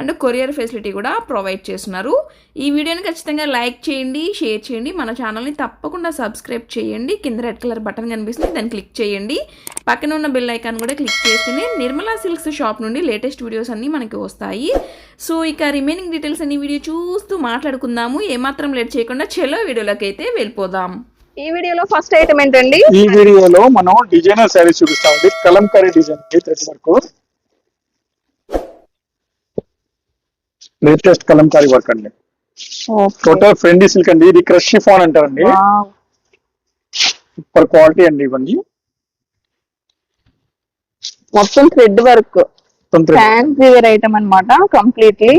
And courier facility కూడా provide చేస్తున్నారు. ఈ వీడియోని ఖచ్చితంగా లైక్ చేయండి షేర్ చేయండి. మన ఛానల్ని తప్పకుండా సబ్స్క్రైబ్ చేయండి. కింద రెడ్ కలర్ బటన్ కనిపిస్తుంది దాన్ని క్లిక్ చేయండి. పక్కన ఉన్న బెల్ ఐకాన్ కూడా క్లిక్ చేస్తేనే నిర్మలా సిల్క్స్ షాప్ నుండి లేటెస్ట్ వీడియోస్ అన్నీ మనకి వస్తాయి. సో ఇక రిమైనింగ్ డీటెయిల్స్ అన్ని వీడియో చూస్తూ మాట్లాడుకుందాము. ఏమాత్రం లేట్ చేయకుండా చెలో వీడియోలోకి అయితే వెళ్ళిపోదాం. ఈ వీడియోలో ఫస్ట్ ఐటమ్ ఏంటండి? ఈ వీడియోలో మనం డిజైనర్ శారీస్ చూపిస్తామండి. కలంకారీ డిజైన్ అండి thread work? Latest kalamkari work అండి. టోటల్ ఫ్రెండీ సిల్క్ అండి. ఇది క్రష్ ఫోన్ అంటారండి. సూపర్ క్వాలిటీ అండి ఇవన్నీ. మొత్తం thread work. Fancy wear item అన్నమాట కంప్లీట్లీ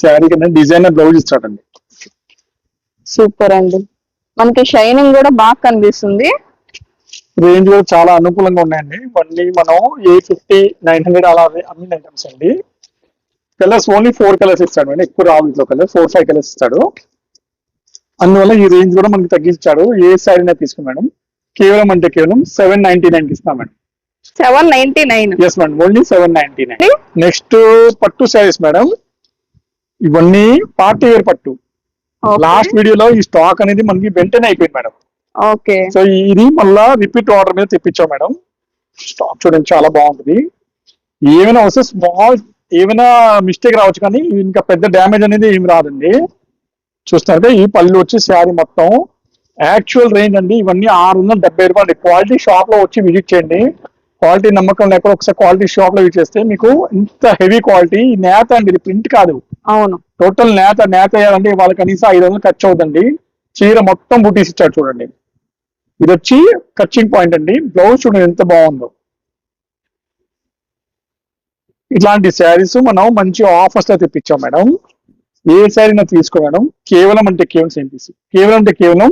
శారీ కింద డిజైనర్ బ్లౌజ్ ఇస్తాడండి సూపర్ అండి. మనకి షైనింగ్ కూడా బాగా కనిపిస్తుంది. రేంజ్ కూడా చాలా అనుకూలంగా ఉన్నాయండి. ఇవన్నీ మనం ఎయిట్ ఫిఫ్టీ నైన్ హండ్రెడ్ అలా అమ్మిన ఐటమ్స్ అండి. కలర్స్ ఓన్లీ ఫోర్ కలర్స్ ఇస్తాడు అండి. ఎక్కువ రావు ఇంట్లో కలర్. ఫోర్ ఫైవ్ కలర్స్ ఇస్తాడు. అందువల్ల ఈ రేంజ్ కూడా మనకి తగ్గించాడు. ఏ శారీ తీసుకుని మేడం. కేవలం అంటే కేవలం సెవెన్ నైన్టీ నైన్ ఇస్తాం madam. Seven ninety nine. Yes madam. Only seven ninety nine. Next పట్టు శారీస్ మేడం. ఇవన్నీ పార్టీ వేర్ పట్టు. లాస్ట్ వీడియోలో ఈ స్టాక్ అనేది మనకి వెంటనే అయిపోయింది మేడం. ఓకే. సో ఇది మళ్ళా రిపీట్ ఆర్డర్ మీద తెప్పించాం మేడం. స్టాక్ చూడండి చాలా బాగుంటుంది. ఏమైనా వస్తే స్మాల్ ఏమైనా మిస్టేక్ రావచ్చు కానీ ఇంకా పెద్ద డ్యామేజ్ అనేది ఏమి రాదండి. చూస్తున్నారంటే ఈ పళ్ళు వచ్చి శారీ మొత్తం. యాక్చువల్ రేంజ్ అండి ఇవన్నీ ఆరు వందల డెబ్బై రూపాయలు. క్వాలిటీ షాప్లో వచ్చి విజిట్ చేయండి. క్వాలిటీ నమ్మకం లేకపోతే ఒకసారి క్వాలిటీ షాప్లో విజిట్ చేస్తే మీకు ఇంత హెవీ క్వాలిటీ నేత అండి ఇది ప్రింట్ కాదు. అవును. టోటల్ నేత నేత వేయాలంటే వాళ్ళకి కనీసం ఐదు వందలు ఖర్చు అవుతుందండి. చీర మొత్తం బుటీస్ ఇచ్చాడు చూడండి. ఇది వచ్చి కచ్చింగ్ పాయింట్ అండి. బ్లౌజ్ చూడండి ఎంత బాగుందో. ఇట్లాంటి శారీస్ మనం మంచి ఆఫర్స్లో తెప్పించాం మేడం. ఏ శారీ నా తీసుకో మేడం. కేవలం అంటే కేవలం సేమ్ పీస్ కేవలం అంటే కేవలం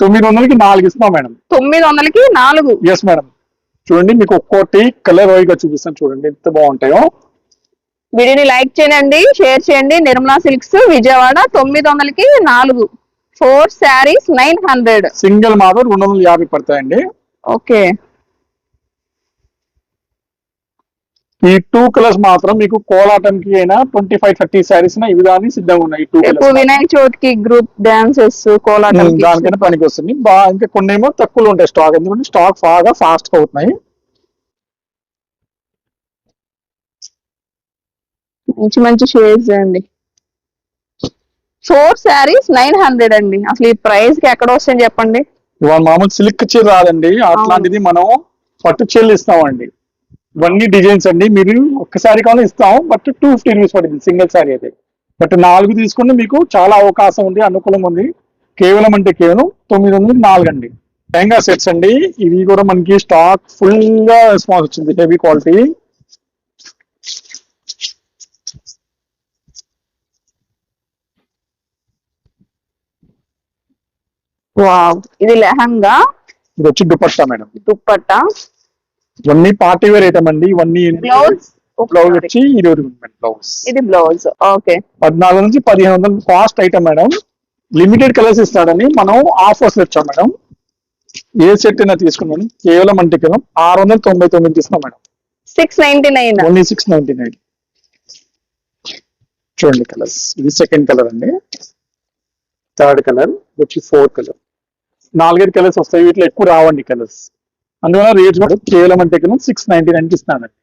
తొమ్మిది వందలకి నాలుగు ఇస్తున్నాం మేడం. తొమ్మిది వందలకి నాలుగు? ఎస్ మేడం చూడండి మీకు ఒక్కోటి కలర్ వైజ్గా చూపిస్తాను చూడండి ఎంత బాగుంటాయో. వీడియోని లైక్ చేయండి షేర్ చేయండి. నిర్మలా సిల్క్స్ విజయవాడ తొమ్మిది వందలకి నాలుగు. Four saris nine hundred single మాత్రం రెండు వందల యాభై పడతాయండి. ఓకే ఈ టూ కలర్స్ మాత్రం మీకు కోలాటంకి అయినా ట్వంటీ ఫైవ్ థర్టీ శారీస్ ఈ విధాన్ని సిద్ధంగా ఉన్నాయి టూ కలర్స్ వినాయక చవితికి గ్రూప్ డాన్సెస్ కోలాటం దానికైనా పనికి వస్తుంది బాగా ఇంకా కొన్ని ఏమో తక్కువలో ఉంటాయి స్టాక్ ఎందుకంటే స్టాక్ బాగా ఫాస్ట్గా అవుతున్నాయి. మంచి మంచి షేడ్స్ అండి. ఫోర్ శారీస్ నైన్ హండ్రెడ్ అండి. అసలు ఈ ప్రైస్కి ఎక్కడ వస్తాయని చెప్పండి? ఇవాళ మామూలు సిల్క్ చీర రాదండి. అట్లాంటిది మనం పట్టు చీరలు ఇస్తామండి. ఇవన్నీ డిజైన్స్ అండి. మీరు ఒక్కసారి కావాలి ఇస్తాం బట్ టూ ఫిఫ్టీ రూపీస్ పడింది సింగిల్ శారీ అయితే. బట్ నాలుగు తీసుకుంటే మీకు చాలా అవకాశం ఉంది అనుకూలంగా ఉంది. కేవలం అంటే కేవలం తొమ్మిది వందలు నాలుగు అండి. లెహంగా సెట్స్ అండి. ఇవి కూడా మనకి స్టాక్ ఫుల్గా రెస్పాన్స్ వచ్చింది హెవీ క్వాలిటీ ఇది లెహంగా? ఇది వచ్చి దుపట్టా మేడం. దుప్పట్టా ఇవన్నీ పార్టీ వేర్ ఐటమ్ అండి. ఇవన్నీ బ్లౌజ్ బ్లౌజ్ వచ్చి ఇరవై బ్లౌజ్ ఇది బ్లౌజ్ ఓకే పద్నాలుగు నుంచి పదిహేను వందలు cost item madam. Limited colours ఇస్తాడని మనం ఆఫర్స్ ఇచ్చాం మేడం. ఏ సెట్ అయినా తీసుకున్నాను కేవలం అంటే కేవలం ఆరు వందల తొంభై తొమ్మిది ఇస్తాం madam. Six ninety nine only six ninety nine చూడండి కలర్స్ ఇది సెకండ్ కలర్ అండి. థర్డ్ కలర్ వచ్చి ఫోర్త్ కలర్ నాలుగైదు కలర్స్ వస్తాయి. వీటిలో ఎక్కువ రావండి కలర్స్ అందువల్ల రేట్ కూడా కేవలం అంటే సిక్స్ నైన్టీ నైన్ ఇస్తానండి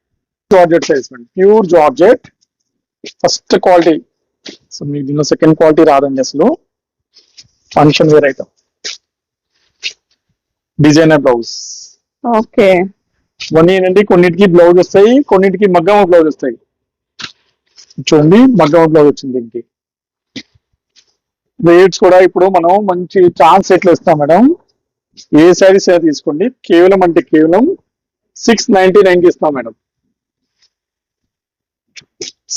georgette size pure georgette first quality so మీకు దీనిలో సెకండ్ క్వాలిటీ రాదండి అసలు. Function wear item designer blouse okay. ఇవన్నీ ఏంటంటే కొన్నిటికి బ్లౌజ్ వస్తాయి కొన్నిటికి మగ్గమ బ్లౌజ్ వస్తాయి. చూడండి మగ్గమ బ్లౌజ్ వచ్చింది దీనికి. రేట్స్ కూడా ఇప్పుడు మనం మంచి ఛాన్స్ ఎట్లా ఇస్తాం మేడం. ఏ శారీస్ అయినా తీసుకోండి? కేవలం అంటే కేవలం సిక్స్ నైన్టీ నైన్ ఇస్తాం మేడం.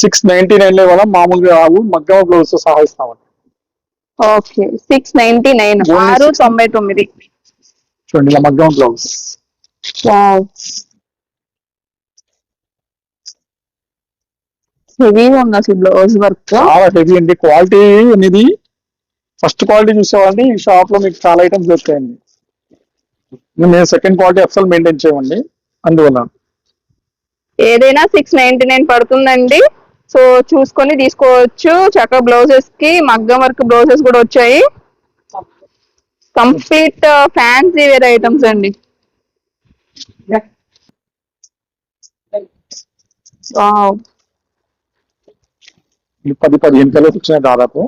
సిక్స్ నైన్టీ నైన్లో కూడా మామూలుగా రావు మగ్గమ బ్లౌజ్తో సహా ఇస్తామండి ఓకే సిక్స్ నైన్టీ నైన్ ఆరు తొంభై తొమ్మిది. చూడండి ఇలా మగ్గమ బ్లౌజ్ హెవీగా ఉంది అసలు బ్లౌజ్ వర్క్ చాలా హెవీ అండి. క్వాలిటీ అనేది ఫస్ట్ క్వాలిటీ చూసేవాడిని ఈ షాప్లో మీకు చాలా ఐటమ్స్ దొరుకుతాయండి. మేము సెకండ్ క్వాలిటీ అస్సలు మెయింటైన్ చేయమండి. అందువల్ల. ఏదైనా సిక్స్ నైన్టీ నైన్ పడుతుందండి. సో చూసుకొని తీసుకోవచ్చు. చక్కగా బ్లౌజెస్కి మగ్గం వర్క్ బ్లౌజెస్ కూడా వచ్చాయి. కంప్లీట్ ఫ్యాన్సీ వేర్ ఐటమ్స్ అండి. పది పదిహేను కలర్స్ వచ్చినాయి దాదాపు.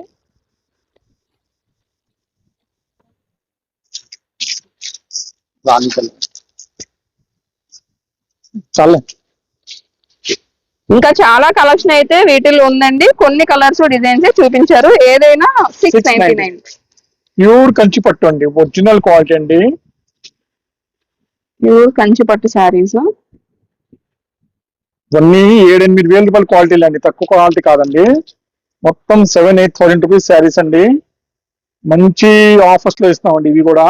రాణి కలర్ చాలా. ఇంకా చాలా కలెక్షన్ అయితే వీటిల్లో ఉందండి. కొన్ని కలర్స్ డిజైన్స్ చూపించారు. ఏదైనా six ninety nine pure Kanchi పట్టు అండి. ఒరిజినల్ క్వాలిటీ అండి. ప్యూర్ కంచి పట్టు శారీస్. ఇవన్నీ ఏడెనిమిది వేల రూపాయల క్వాలిటీలు అండి. తక్కువ క్వాలిటీ కాదండి. మొత్తం seven eight thousand rupees saris అండి. మంచి ఆఫర్స్లో ఇస్తామండి ఇవి కూడా.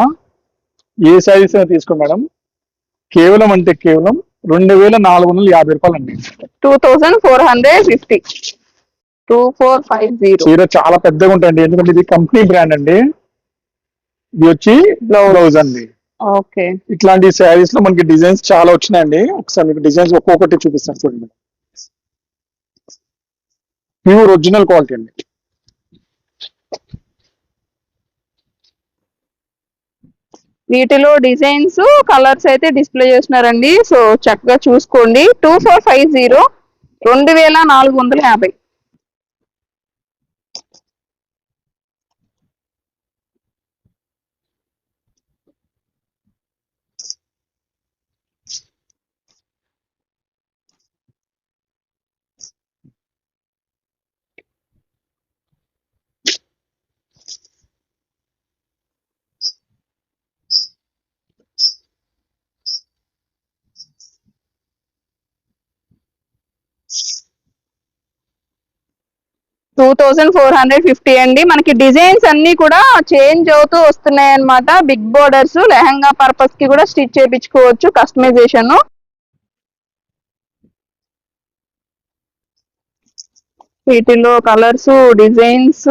ఏ శారీస్ అయినా తీసుకో మేడం కేవలం అంటే కేవలం రెండు వేల నాలుగు వందల యాభై రూపాయలు అండి two thousand four hundred fifty two four five zero చీర చాలా పెద్దగా ఉంటాయండి. ఎందుకంటే ఇది కంపెనీ బ్రాండ్ అండి. ఇది వచ్చి బ్లౌజ్ అండి. ఓకే. ఇట్లాంటి శారీస్లో మనకి డిజైన్స్ చాలా వచ్చినాయండి. ఒకసారి మీకు డిజైన్స్ ఒక్కొక్కటి చూపిస్తాను చూడండి. ప్యూర్ ఒరిజినల్ క్వాలిటీ అండి. వీటిలో డిజైన్స్ కలర్స్ అయితే డిస్ప్లే చేస్తున్నారండి. సో చక్కగా చూసుకోండి. టూ ఫోర్ ఫైవ్ జీరో రెండు వేల నాలుగు వందల యాభై. Two thousand four hundred fifty అండి. మనకి డిజైన్స్ అన్ని కూడా చేంజ్ అవుతూ వస్తున్నాయి అన్నమాట. బిగ్ బోర్డర్స్ లెహంగా పర్పస్కి కూడా స్టిచ్ చేయించుకోవచ్చు కస్టమైజేషన్. వీటిలో కలర్స్ డిజైన్స్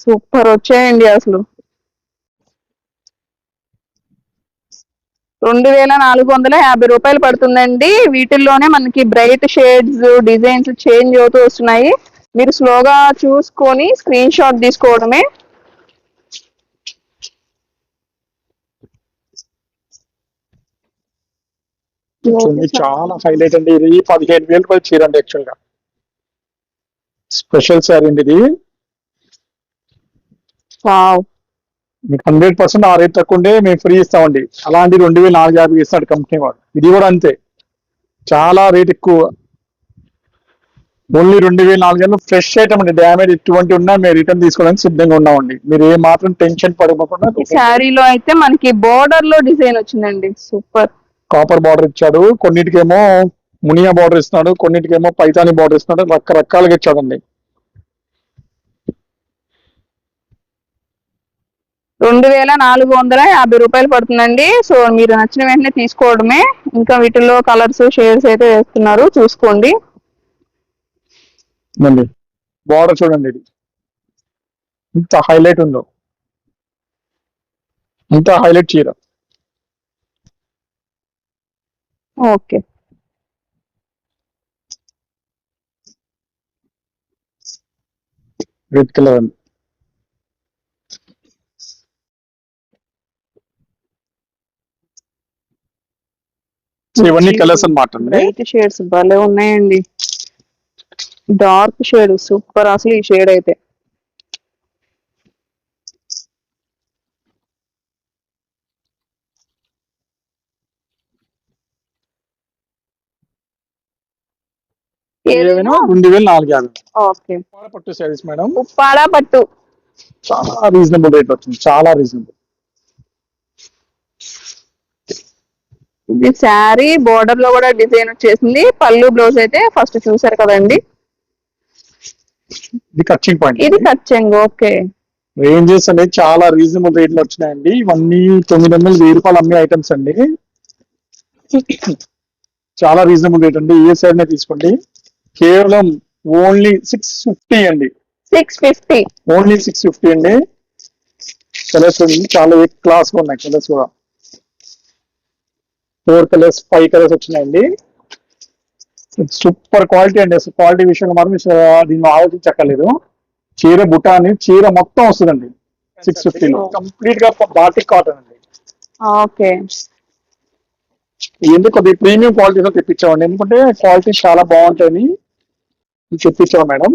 సూపర్ వచ్చాయండి అసలు. రెండు వేల నాలుగు వందల యాభై రూపాయలు పడుతుందండి. వీటిల్లోనే మనకి బ్రైట్ షేడ్స్ డిజైన్స్ చేంజ్ అవుతూ వస్తున్నాయి. మీరు స్లోగా చూసుకొని స్క్రీన్ షాట్ తీసుకోవడమే. చాలా హైలైట్ అండి. ఇది పదిహేను వేల రూపాయలు చీర అండి యాక్చువల్గా స్పెషల్ శారీ అండి ఇది. మీకు హండ్రెడ్ పర్సెంట్ ఆ రేట్ తక్కువ ఉంటే మేము ఫ్రీ ఇస్తామండి. అలాంటి రెండు వేల నాలుగు యాభై ఇస్తాడు కంపెనీ వాడు. ఇది కూడా అంతే. చాలా రేట్ ఎక్కువ. ఓన్లీ రెండు వేల నాలుగు వేలు ఫ్రెష్ ఐటమ్ అండి. డ్యామేజ్ ఎటువంటి ఉన్నా మేము రిటర్న్ తీసుకోవడానికి సిద్ధంగా ఉన్నామండి. మీరు ఏ మాత్రం టెన్షన్ పడకుండా శారీలో అయితే మనకి బోర్డర్లో డిజైన్ వచ్చిందండి. సూపర్ కాపర్ బార్డర్ ఇచ్చాడు. కొన్నిటికేమో మునియా బార్డర్ ఇస్తున్నాడు. కొన్నిటికేమో పైతాని బార్డర్ ఇస్తున్నాడు. రకరకాలుగా ఇచ్చాడండి. రెండు వేల నాలుగు వందల యాభై రూపాయలు పడుతుందండి. సో మీరు నచ్చిన వెంటనే తీసుకోవడమే. ఇంకా వీటిలో కలర్స్ షేడ్స్ అయితే వేస్తున్నారు. చూసుకోండి. అండి బార్డర్ చూడండి ఇది. ఇంత హైలైట్ ఉందో. ఇంత హైలైట్ చీర. ఓకే. రెడ్ కలర్ అండి ఇవన్నీ కలర్స్ లైట్ షేడ్స్ భలే ఉన్నాయండి. Dark shade super. అసలు ఈ షేడ్ అయితే. రెండు వేల నాలుగు యాభై. ఓకే. ఉప్పాడ పట్టు శారీస్ మేడం. ఉప్పాడ పట్టు చాలా రీజనబుల్ రేట్ వచ్చింది. చాలా రీజనబుల్. ఇది శారీ బోర్డర్లో కూడా డిజైన్ వచ్చేసింది. పళ్ళు బ్లౌజ్ అయితే ఫస్ట్ చూసారు కదండి. ఇది కచ్చింగ్ పాయింట్ ఇది కచ్చెంగ్ ఓకే. రేంజెస్ అనేది చాలా రీజనబుల్ రేట్లో వచ్చినాయండి. ఇవన్నీ తొమ్మిది వందల వెయ్యి రూపాయలు అమ్మే ఐటమ్స్ అండి. చాలా రీజనబుల్ రేట్ అండి. ఏ సైడ్ తీసుకోండి. కేవలం ఓన్లీ సిక్స్ ఫిఫ్టీ అండి. Six fifty only six fifty అండి. కలర్స్ చాలా క్లాస్గా ఉన్నాయి. కలర్స్ కూడా. ఫోర్ కలర్స్ ఫైవ్ కలర్స్ వచ్చినాయండి. సూపర్ క్వాలిటీ అండి. అసలు క్వాలిటీ విషయంలో మాత్రం దీన్ని ఆలోచించక్కర్లేదు. చీర బుట్ట అని చీర మొత్తం వస్తుందండి. సిక్స్ ఫిఫ్టీలో కంప్లీట్గా బాటిక్ కాటన్ అండి. ఓకే ఎందుకు కొద్దిగా ప్రీమియం క్వాలిటీలో తెప్పించామండి? ఎందుకంటే క్వాలిటీ చాలా బాగుంటాయని తెప్పించాం మేడం.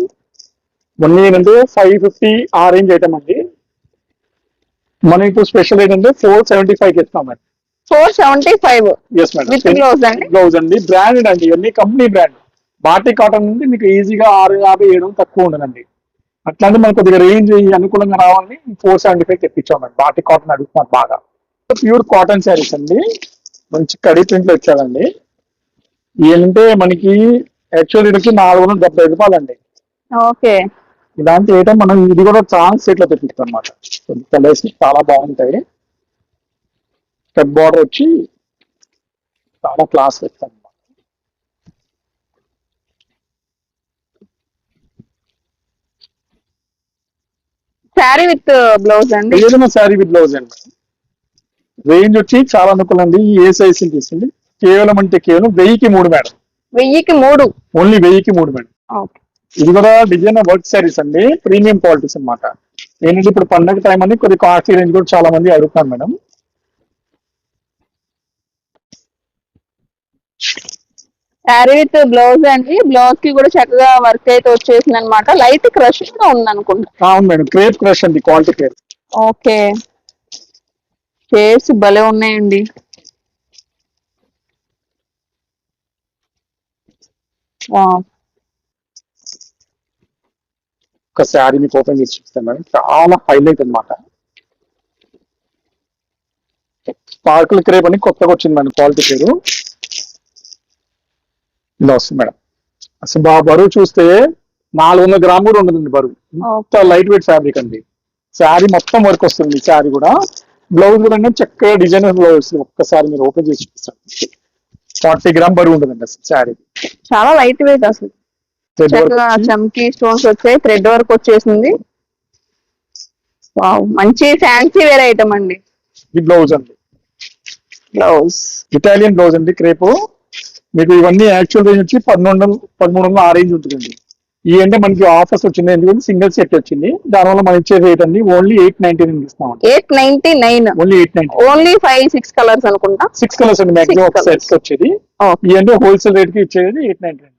వన్ ఏంటంటే ఫైవ్ ఫిఫ్టీ ఆ రేంజ్ ఐటమ్ అండి. మనం ఇప్పుడు స్పెషల్ ఏంటంటే ఫోర్ సెవెంటీ ఫైవ్ ఇస్తాం madam. Four seventy five. With blouse అండి? బ్లౌజ్ అండి. బ్రాండెడ్ అండి. ఇవన్నీ కంపెనీ బ్రాండ్ బాటిక్ కాటన్ నుండి మీకు ఈజీగా ఆరు యాభై ఏడు తక్కువ ఉండదండి. అట్లాంటి మనకు కొద్దిగా రేంజ్ అనుకూలంగా రావాలని ఫోర్ సెవెంటీ ఫైవ్ తెప్పించాం మేడం. బాటిక్ కాటన్ అడుగుతున్నారు బాగా. ప్యూర్ కాటన్ శారీస్ అండి. మంచి కడి ప్రింట్లో వచ్చాడండి ఏంటంటే మనకి యాక్చువల్ ఇక్కడికి నాలుగు వందల డెబ్బై రూపాయలండి. ఓకే. ఇలాంటి ఐటమ్ మనం ఇది కూడా చాలా సెట్లో తెప్పిస్తాం అనమాట చాలా బాగుంటాయి. కట్ బార్డర్ వచ్చి చాలా క్లాస్ పెడతాం శారీ విత్ బ్లౌజ్ అండి? ఏదైనా శారీ విత్ బ్లౌజ్ అండి. రేంజ్ వచ్చి చాలా అనుకూలండి. ఏ సైజ్ తీస్తుంది కేవలం అంటే కేవలం వెయ్యికి మూడు మేడం. వెయ్యికి మూడు? ఓన్లీ వెయ్యికి మూడు మేడం. ఇది కూడా డిజైన్ వర్క్ శారీస్ అండి. ప్రీమియం క్వాలిటీస్ అన్నమాట. ఏంటంటే ఇప్పుడు పండగ టైం అని కొద్ది కాస్ట్లీ రేంజ్ కూడా చాలా మంది అడుగుతారు మేడం. శారీ విత్ బ్లౌజ్ అండి. బ్లౌజ్కి కూడా చక్కగా వర్క్ అయితే వచ్చేసింది అనమాట లైట్ క్రష్ కూడా ఉంది అనుకుంటా అవును మేడం. క్రేప్ క్రష్ అండి. Quality crepe. ఓకే. షేడ్స్ భలే ఉన్నాయండి. ఒక శారీ మీకు ఓపెన్ చేసి చూస్తాను మేడం. చాలా హైలైట్ అన్నమాట. స్పార్కుల్ క్రేప్ అని కొత్తగా వచ్చింది మేడం క్వాలిటీ పేరు ఇలా వస్తుంది మేడం. అసలు బా బరువు చూస్తే నాలుగు వందల గ్రామ్ కూడా ఉండదండి బరువు. ఇంత లైట్ వెయిట్ ఫ్యాబ్రిక్ అండి. శారీ మొత్తం వర్క్ వస్తుంది శారీ కూడా. బ్లౌజ్ కూడా అంటే చక్కగా డిజైన్ బ్లౌజ్ ఒక్కసారి మీరు ఓపెన్ చేసి చూపిస్తాను ఫార్టీ గ్రామ్ బరువు ఉంటుందండి అసలు శారీ. చాలా లైట్ వెయిట్ అసలు. చమ్కీ స్టోన్స్ వచ్చాయి థ్రెడ్ వర్క్ వచ్చేసింది. మంచి ఫ్యాన్సీ వేర్ ఐటమ్ అండి. ఈ బ్లౌజ్ అండి. బ్లౌజ్ ఇటాలియన్ బ్లౌజ్ అండి క్రేపు మీకు ఇవన్నీ యాక్చువల్ రేంజ్ వచ్చి వందలు పదమూడు వందలు ఆ రేంజ్ ఉంటుందండి. ఈ అంటే మనకి ఆఫర్స్ వచ్చింది ఎందుకంటే సింగిల్ సెట్ వచ్చింది. దానివల్ల మనం ఇచ్చే రేట్ అండి ఓన్లీ ఎయిట్ నైన్టీ నైన్ ఇస్తామండి. Eight ninety nine only eight ninety only five six colours అనుకుంటా? సిక్స్ కలర్స్ అండి మాక్సిమం ఒక colours. సెట్ వచ్చేది. ఈ అంటే హోల్సేల్ రేట్కి ఇచ్చేది ఎయిట్ నైన్టీ నైన్